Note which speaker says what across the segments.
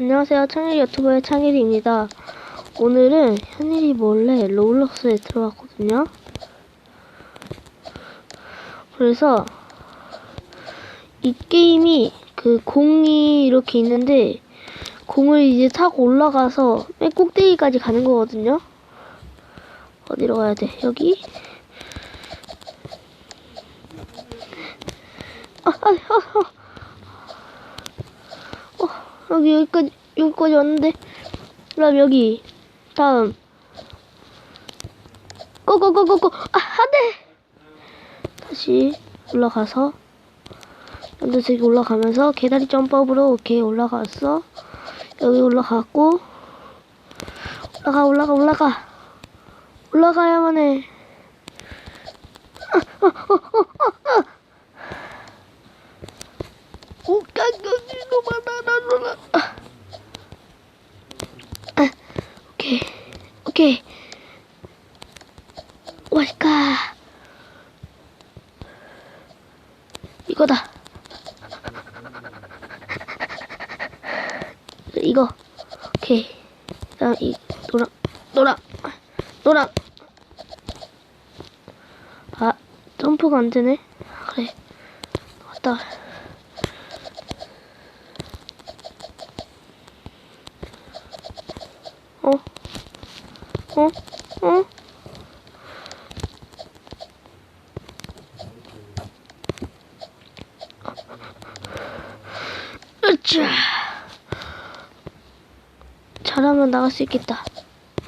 Speaker 1: 안녕하세요. 창일 유튜버의 창일입니다. 오늘은 현일이 몰래 로블록스에 들어왔거든요. 그래서 이 게임이 그 공이 이렇게 있는데 공을 이제 타고 올라가서 맨 꼭대기까지 가는 거거든요. 어디로 가야 돼? 여기? 아, 아, 아, 아. 어, 여기 여기까지 여기까지 왔는데? 그럼 여기 다음. 고고고고고. 아 안돼! 다시 올라가서. 연두색이 올라가면서 계다리 점프업으로 오케이 올라갔어 여기 올라갔고. 올라가 올라가 올라가. 올라가야만 해. 아, 어, 어. 오, 깜짝이야, 바 나나. 아, 오케이, 오케이. 와이까. 이거다. 이거. 오케이. 다음 이 노랑, 노랑, 노랑. 아, 점프가 안 되네. 그래. 왔다. 어? 어? 어? 으쌰. 잘하면 나갈 수 있겠다.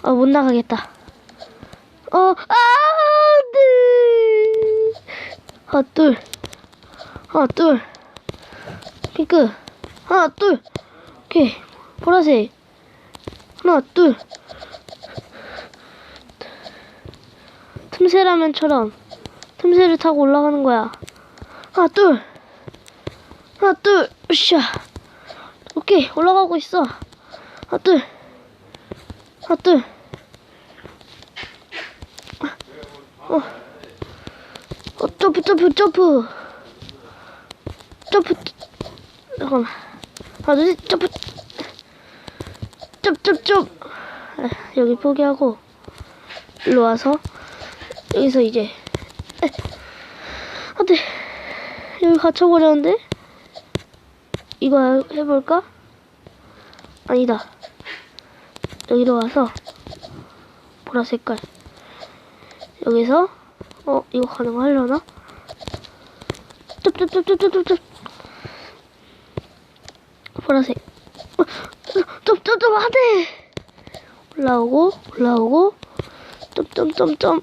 Speaker 1: 아, 못 나가겠다. 어, 아, 네. 하나, 둘. 하나, 둘. 핑크. 하나, 둘. 오케이. 보라색. 하나, 둘. 틈새라면처럼 틈새를 타고 올라가는 거야. 하나, 둘. 하나, 둘. 으쌰. 오케이. 올라가고 있어. 하나, 둘. 하나, 둘. 어. 어, 점프, 점프, 점프. 점프. 잠깐만. 둘, 셋, 점프. 점점점 여기 포기하고 일로 와서 여기서 이제 에, 안돼 여기 갇혀버렸는데? 이거 해볼까? 아니다. 여기로 와서 보라 색깔. 여기서 어 이거 가능하려나? 쩝쩝쩝쩝쩝쩝 보라색. 점점점 안돼! 올라오고 올라오고. 점점점점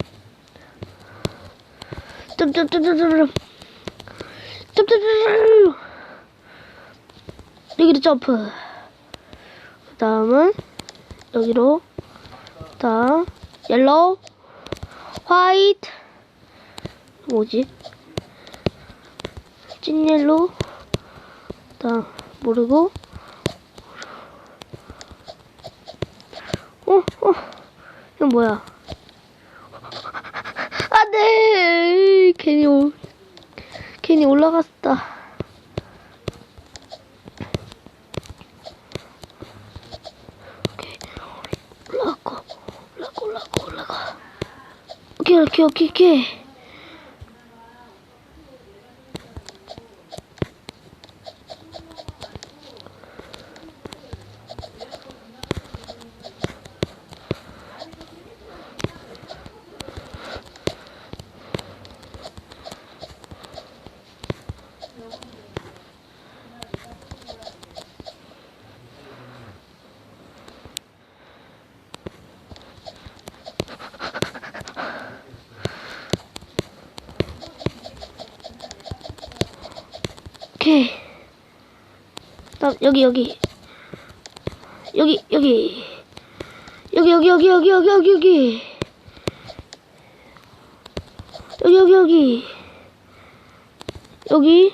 Speaker 1: 점점점점 점점점점점 점점점점 여기로 점프. 그 다음은 여기로. 다음 옐로우 화이트. 뭐지? 찐 옐로우. 다음 모르고. 어, 어, 이건 뭐야? 안 돼! 괜히, 올, 괜히 올라갔다. 오케이. 올라가고, 올라가, 올라가, 올라가. 오케이, 오케이, 오케이, 오케이. 오케이. 여기 여기. 여기 여기. 여기 여기 여기 여기 여기 여기 여기. 여기 여기 여기. 여기.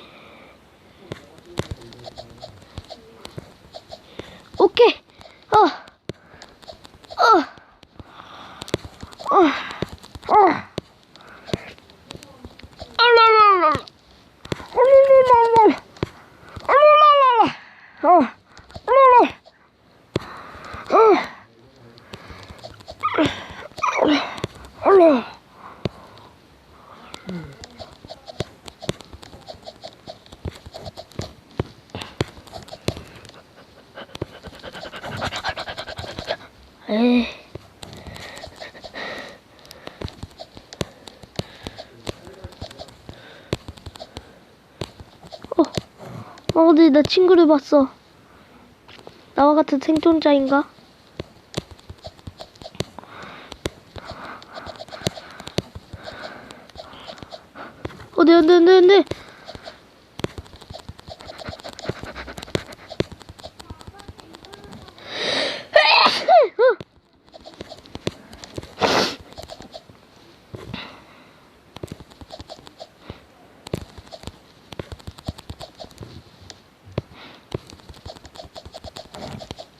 Speaker 1: 오케이. 어 어, 어, 어. 어, 어머머. 어, 음. 에이. 어, 근데 나 친구를 봤어. 나와 같은 생존자인가? 어, 네, 네, 네, 네.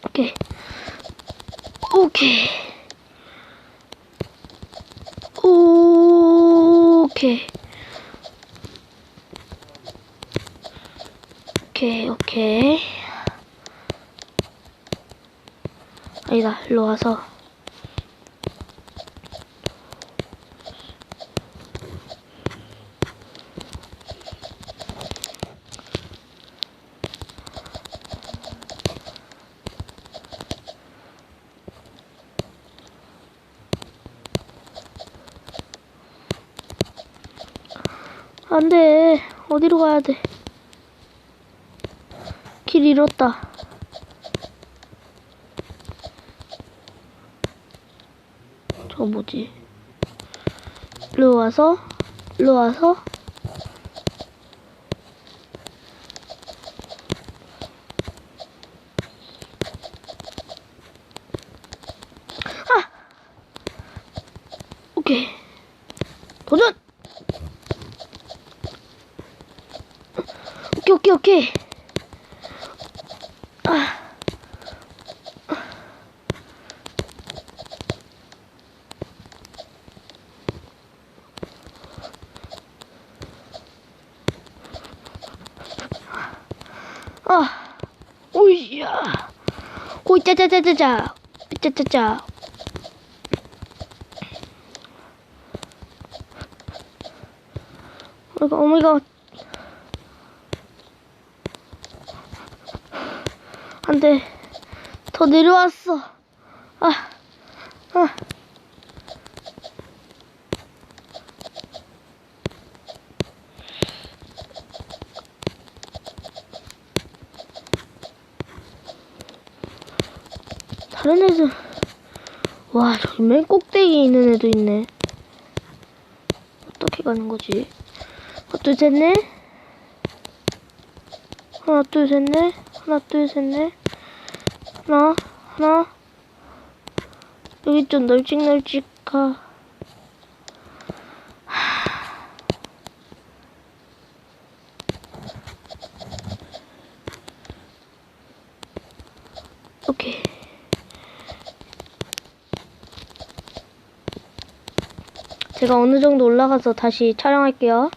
Speaker 1: 오케이. 오케이. 오케이. 오케이, 오케이. 아니다, 일로 와서. 안 돼. 어디로 가야 돼? 길 잃었다. 저거 뭐지? 일로 와서, 일로 와서. 아! 오케이. 도전! 오케이 오케이. 아. 아, 오이야, 오이 짜자자자자, 짜자자. 어머니가 어머니가 안 돼. 더 내려왔어. 아, 아. 다른 애들. 와, 저기 맨 꼭대기에 있는 애도 있네. 어떻게 가는 거지? 하나, 둘, 셋, 넷. 하나, 둘, 셋, 넷. 하나, 둘, 셋, 넷. 하나, 하나. 여기 좀 널찍널찍하. 오케이. 제가 어느 정도 올라가서 다시 촬영할게요.